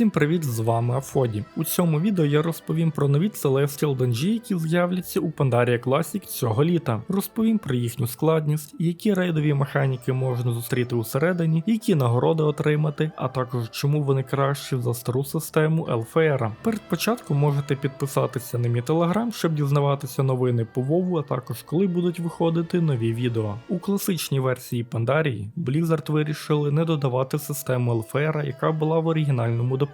Всім привіт, з вами Афоді. У цьому відео я розповім про нові Celestial Dungeons, які з'являться у Pandaria Classic цього літа. Розповім про їхню складність, які рейдові механіки можна зустріти усередині, які нагороди отримати, а також чому вони кращі за стару систему LFR. Перед початком можете підписатися на мій телеграм, щоб дізнаватися новини по Вову, а також коли будуть виходити нові відео. У класичній версії Pandaria Blizzard вирішили не додавати систему LFR, яка була в оригінальному доповненні.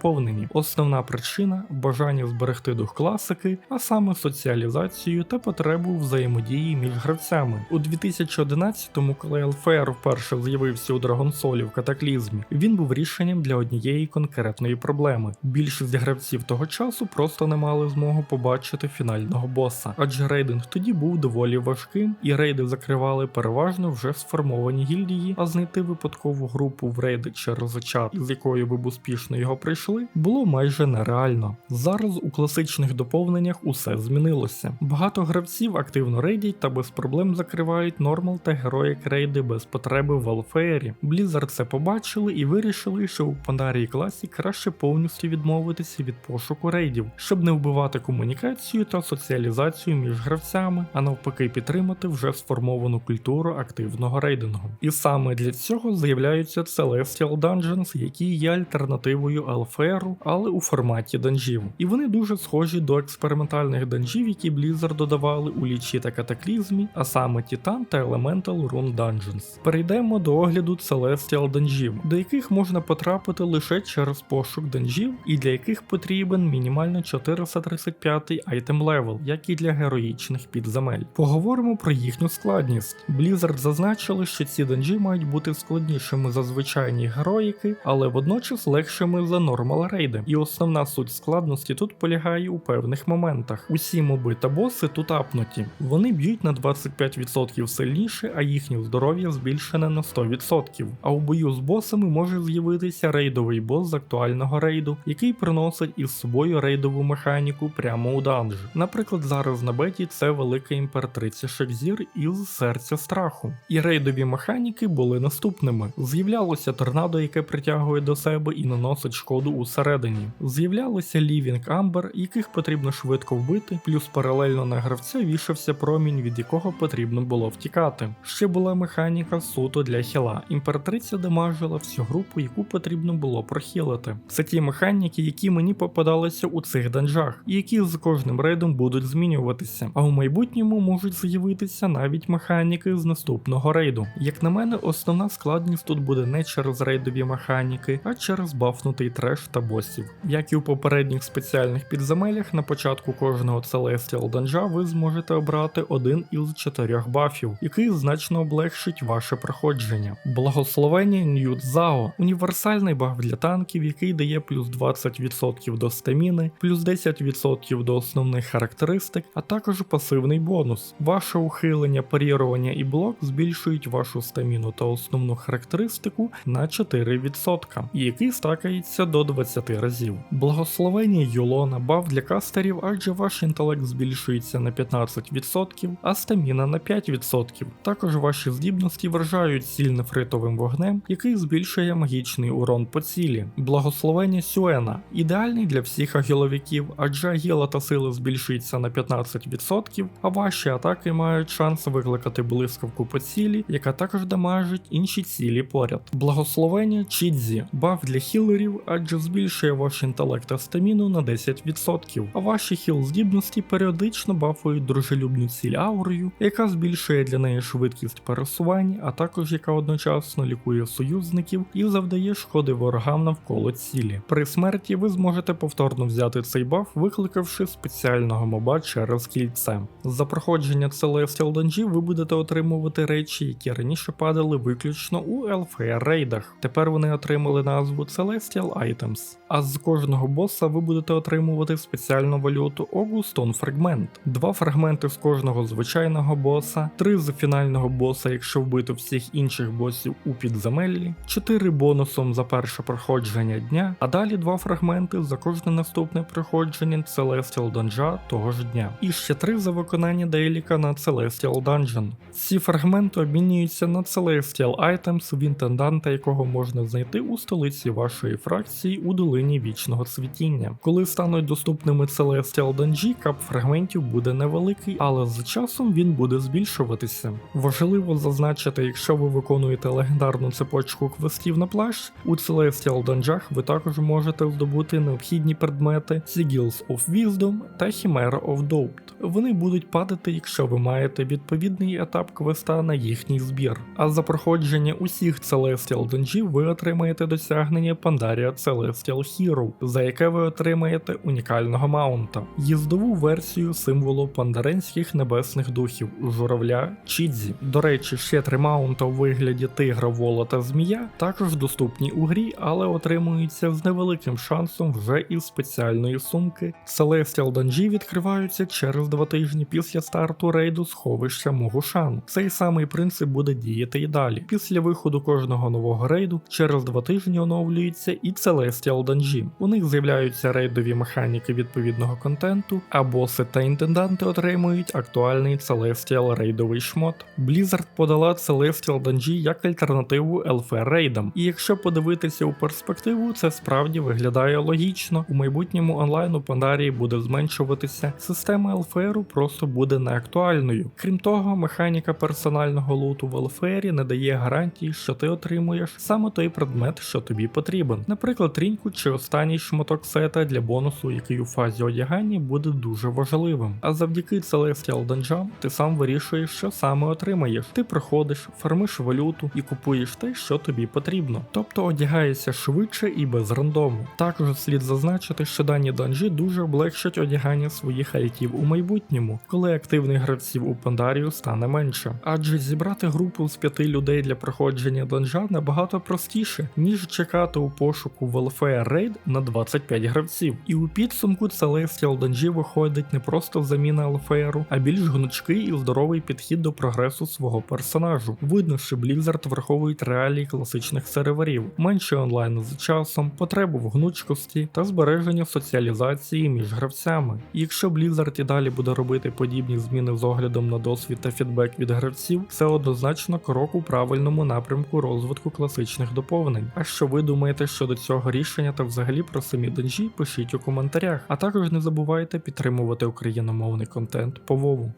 Основна причина бажання зберегти дух класики, а саме соціалізацію та потребу взаємодії між гравцями. У 2011-му, коли LFR вперше з'явився у Драгонсолі в катаклізмі, він був рішенням для однієї конкретної проблеми. Більшість гравців того часу просто не мали змогу побачити фінального боса, адже рейдинг тоді був доволі важким, і рейди закривали переважно вже сформовані гільдії, а знайти випадкову групу в рейди через чат, з якою ви б успішно його прийшли, було майже нереально. Зараз у класичних доповненнях усе змінилося. Багато гравців активно рейдять та без проблем закривають нормал та героїк рейди без потреби в Алфеєрі. Blizzard це побачили і вирішили, що у Pandaria Classic краще повністю відмовитися від пошуку рейдів, щоб не вбивати комунікацію та соціалізацію між гравцями, а навпаки підтримати вже сформовану культуру активного рейдингу. І саме для цього з'являються Celestial Dungeons, які є альтернативою Алферу, але у форматі данжів. І вони дуже схожі до експериментальних данжів, які Blizzard додавали у лічі та катаклізмі, а саме Titan та Elemental Rune Dungeons. Перейдемо до огляду Celestial данжів, до яких можна потрапити лише через пошук данжів, і для яких потрібен мінімально 435 айтем левел, як і для героїчних підземель. Поговоримо про їхню складність. Blizzard зазначили, що ці данжі мають бути складнішими за звичайні героїки, але водночас легшими за нормал рейди. І основна суть складності тут полягає у певних моментах. Усі моби та боси тут апнуті. Вони б'ють на 25% сильніше, а їхнє здоров'я збільшене на 100%. А у бою з босами може з'явитися рейдовий бос з актуального рейду, який приносить із собою рейдову механіку прямо у данж. Наприклад, зараз на беті це велика імператриця Шекзір із серця страху. І рейдові механіки були наступними: з'являлося торнадо, яке притягує до себе і наносить шкоду усередині. З'являлися Лівінг Амбер, яких потрібно швидко вбити, плюс паралельно на гравця вішався промінь, від якого потрібно було втікати. Ще була механіка суто для хіла. Імператриця дамажила всю групу, яку потрібно було прохілити. Це ті механіки, які мені попадалися у цих данжах, і які з кожним рейдом будуть змінюватися. А у майбутньому можуть з'явитися навіть механіки з наступного рейду. Як на мене, основна складність тут буде не через рейдові механіки, а через бафнутий треш та босів. Як і у попередніх спеціальних підземеллях, на початку кожного Celestial данжа ви зможете обрати один із чотирьох бафів, який значно облегшить ваше проходження. Благословення Ньют Зао універсальний баф для танків, який дає плюс 20% до стаміни, плюс 10% до основних характеристик, а також пасивний бонус. Ваше ухилення, парірування і блок збільшують вашу стаміну та основну характеристику на 4%, і який стакається до 20 разів. Благословення Юлона баф для кастерів, адже ваш інтелект збільшується на 15%, а стаміна на 5%. Також ваші здібності вражають ціль нефритовим вогнем, який збільшує магічний урон по цілі. Благословення Сюена ідеальний для всіх агіловиків, адже агіла та сила збільшується на 15%, а ваші атаки мають шанс викликати блискавку по цілі, яка також дамажить інші цілі поряд. Благословення Чідзі баф для хілерів, адже збільшує ваш інтелект та стаміну на 10%, а ваші хіл здібності періодично бафують дружелюбну ціль аурою, яка збільшує для неї швидкість пересування, а також яка одночасно лікує союзників і завдає шкоди ворогам навколо цілі. При смерті ви зможете повторно взяти цей баф, викликавши спеціального моба через кільце. За проходження Celestial Dungeon ви будете отримувати речі, які раніше падали виключно у LFR рейдах. Тепер вони отримали назву Celestial Items. А з кожного боса ви будете отримувати спеціальну валюту Augustone Fragment. Два фрагменти з кожного звичайного боса, три з фінального боса, якщо вбито всіх інших босів у підземеллі, чотири бонусом за перше проходження дня, а далі два фрагменти за кожне наступне проходження Celestial Dungeon того ж дня. І ще три за виконання дейліка на Celestial Dungeon. Ці фрагменти обмінюються на Celestial Items в інтенданта, якого можна знайти у столиці вашої фракції у долині вічного цвітіння. Коли стануть доступними Celestial Dungeon, кап фрагментів буде невеликий, але з часом він буде збільшуватися. Важливо зазначити, якщо ви виконуєте легендарну цепочку квестів на плащ, у Celestial Dungeon ви також можете здобути необхідні предмети Sigils of Wisdom та Chimera of Doubt. Вони будуть падати, якщо ви маєте відповідний етап квеста на їхній збір. А за проходження усіх Celestial Dungeon ви отримаєте досягнення Pandaria Celestial Hero, за яке ви отримаєте унікального маунта, їздову версію символу пандаренських небесних духів журавля Чідзі. До речі, ще три маунта у вигляді тигра, вола та змія також доступні у грі, але отримуються з невеликим шансом вже із спеціальної сумки. Celestial Dungeon відкриваються через два тижні після старту рейду сховища Могушан. Цей самий принцип буде діяти і далі. Після виходу кожного нового рейду через два тижні оновлюється і Celestial Dungeon. У них з'являються рейдові механіки відповідного контенту, а боси та інтенданти отримують актуальний Celestial рейдовий шмот. Blizzard подала Celestial Dungeon як альтернативу LFR рейдам, і якщо подивитися у перспективу, це справді виглядає логічно. У майбутньому онлайн у Пандарії буде зменшуватися, система LFR просто буде неактуальною. Крім того, механіка персонального луту в LFR не дає гарантії, що ти отримуєш саме той предмет, що тобі потрібен. Наприклад, тріньку чи останній шматок сета для бонусу, який у фазі одягання буде дуже важливим. А завдяки Celestial Dungeon ти сам вирішуєш, що саме отримаєш. Ти приходиш, фармиш валюту і купуєш те, що тобі потрібно. Тобто одягаєшся швидше і без рандому. Також слід зазначити, що дані данжі дуже облегшать одягання своїх альтів у майбутньому, коли активних гравців у Пандарію стане менше. Адже зібрати групу з п'яти людей для проходження данжа набагато простіше, ніж чекати у пошуку в LFR рейд на 25 гравців. І у підсумку Celestial Dungeon виходить не просто заміна LFR, а більш гнучкий і здоровий підхід до прогресу свого персонажу. Видно, що Blizzard враховують реалії класичних серверів, менше онлайну за часом, потребу в гнучкості та збереження соціалізації між гравцями. І якщо Blizzard і далі буде робити подібні зміни з оглядом на досвід та фідбек від гравців, це однозначно крок у правильному напрямку розвитку класичних доповнень. А що ви думаєте щодо цього рішення та взагалі про самі денжі, пишіть у коментарях. А також не забувайте підтримувати україномовний контент по Вову.